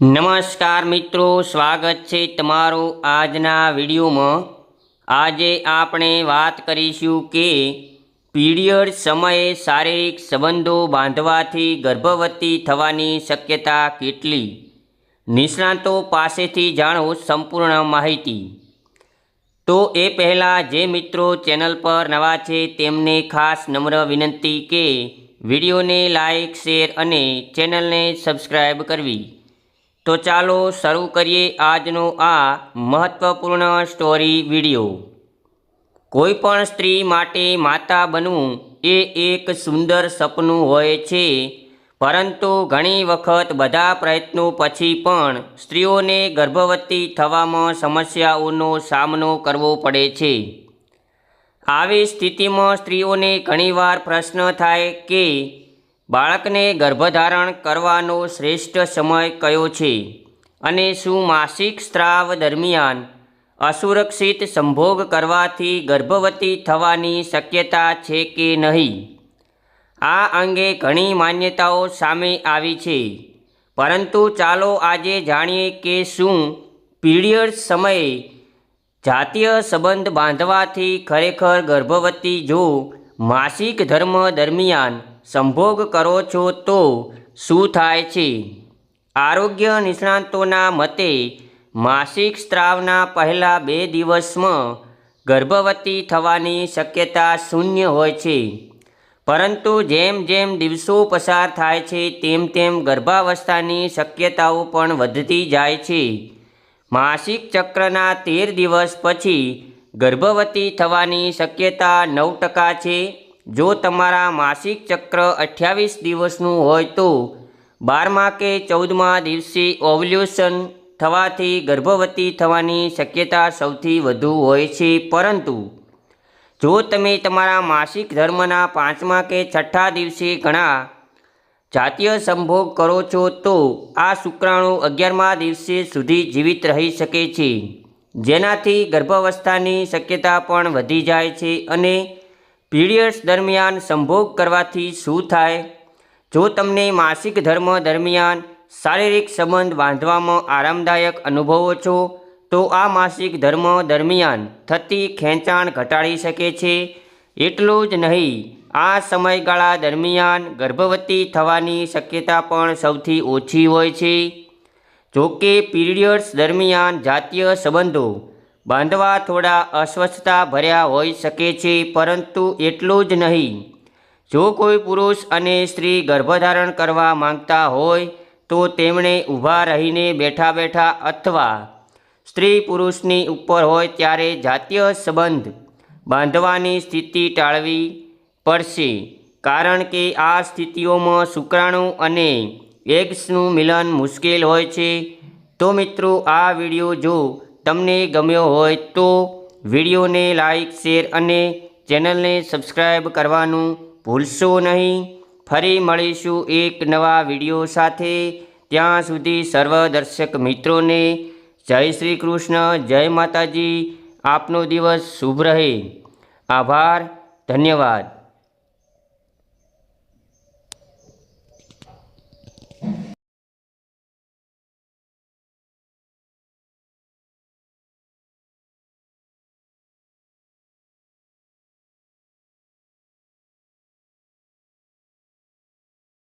નમસ્કાર મિત્રો, સ્વાગત છે તમારું આજના વિડીયોમાં. આજે આપણે વાત કરીશું કે પીરિયડ સમયે શારીરિક સંબંધો બાંધવાથી ગર્ભવતી થવાની શક્યતા કેટલી? નિષ્ણાતો પાસેથી જાણો સંપૂર્ણ માહિતી. તો એ પહેલાં જે મિત્રો ચેનલ પર નવા છે તેમને ખાસ નમ્ર વિનંતી કે વિડીયોને લાઇક શેર અને ચેનલને સબસ્ક્રાઈબ કરવી. તો ચાલો શરૂ કરીએ આજનો આ મહત્વપૂર્ણ સ્ટોરી વીડિયો કોઈ પણ સ્ત્રી માટે માતા બનવું એ એક સુંદર સપનું હોય છે, પરંતુ ઘણી વખત બધા પ્રયત્નો પછી પણ સ્ત્રીઓને ગર્ભવતી થવામાં સમસ્યાઓનો સામનો કરવો પડે છે. આવી સ્થિતિમાં સ્ત્રીઓને ઘણીવાર પ્રશ્ન થાય કે બાળકને ગર્ભધારણ કરવાનો શ્રેષ્ઠ સમય કયો છે? અને શું માસિક સ્ત્રાવ દરમિયાન અસુરક્ષિત સંભોગ કરવાથી ગર્ભવતી થવાની શક્યતા છે કે નહીં? આ અંગે ઘણી માન્યતાઓ સામે આવી છે. પરંતુ ચાલો આજે જાણીએ કે શું પીરિયડ સમયે જાતીય સંબંધ બાંધવાથી ખરેખર ગર્ભવતી જો માસિક ધર્મ દરમિયાન સંભોગ કરો છો તો શું થાય છે? આરોગ્ય નિષ્ણાતોના મતે માસિક સ્ત્રાવના પહેલા બે દિવસમાં ગર્ભવતી થવાની શક્યતા શૂન્ય હોય છે. પરંતુ જેમ જેમ દિવસો પસાર થાય છે, તેમ તેમ ગર્ભાવસ્થાની શક્યતાઓ પણ વધતી જાય છે. માસિક ચક્રના તેર દિવસ પછી ગર્ભવતી થવાની શક્યતા નવ ટકા છે. જો તમારા માસિક ચક્ર અઠ્યાવીસ દિવસનું હોય તો બારમા કે ચૌદમા દિવસે ઓવલ્યુશન થવાથી ગર્ભવતી થવાની શક્યતા સૌથી વધુ હોય છે. પરંતુ જો તમે તમારા માસિક ધર્મના પાંચમા કે છઠ્ઠા દિવસે ઘણા જાતીય સંભોગ કરો છો, તો આ શુક્રાણુ અગિયારમા દિવસે સુધી જીવિત રહી શકે છે. જેનાથી ગર્ભાવસ્થાની શક્યતા પણ વધી જાય છે અને પીરિયડ્સ દરમિયાન સંભોગ કરવાથી શું થાય? જો તમને માસિક ધર્મ દરમિયાન શારીરિક સંબંધ બાંધવામાં આરામદાયક અનુભવો છો, તો આ માસિક ધર્મ દરમિયાન થતી ખેંચાણ ઘટાડી શકે છે. એટલું જ નહીં, આ સમયગાળા દરમિયાન ગર્ભવતી થવાની શક્યતા પણ સૌથી ઓછી હોય છે. જો કે પીરિયડ્સ દરમિયાન જાતીય સંબંધો બાંધવા થોડા અસ્વસ્થતા ભર્યા હોઈ શકે છે, પરંતુ એટલું જ નહીં. જો કોઈ પુરુષ અને સ્ત્રી ગર્ભધારણ કરવા માંગતા હોય, તો તેમણે ઊભા રહીને બેઠા બેઠા અથવા સ્ત્રી પુરુષની ઉપર હોય ત્યારે જાતીય સંબંધ બાંધવાની સ્થિતિ ટાળવી પડશે, કારણ કે આ સ્થિતિઓમાં શુક્રાણુ અને એગ્સનું મિલન મુશ્કેલ હોય છે. તો મિત્રો, આ વીડિયો જો તમને ગમ્યો હોય તો વિડીયોને લાઇક શેર અને ચેનલને સબસ્ક્રાઈબ કરવાનું ભૂલશો નહીં. ફરી મળીશું એક નવા વીડિયો સાથે. ત્યાં સુધી સર્વ દર્શક મિત્રોને જય શ્રી કૃષ્ણ, જય માતાજી. આપનો દિવસ શુભ રહે. આભાર, ધન્યવાદ.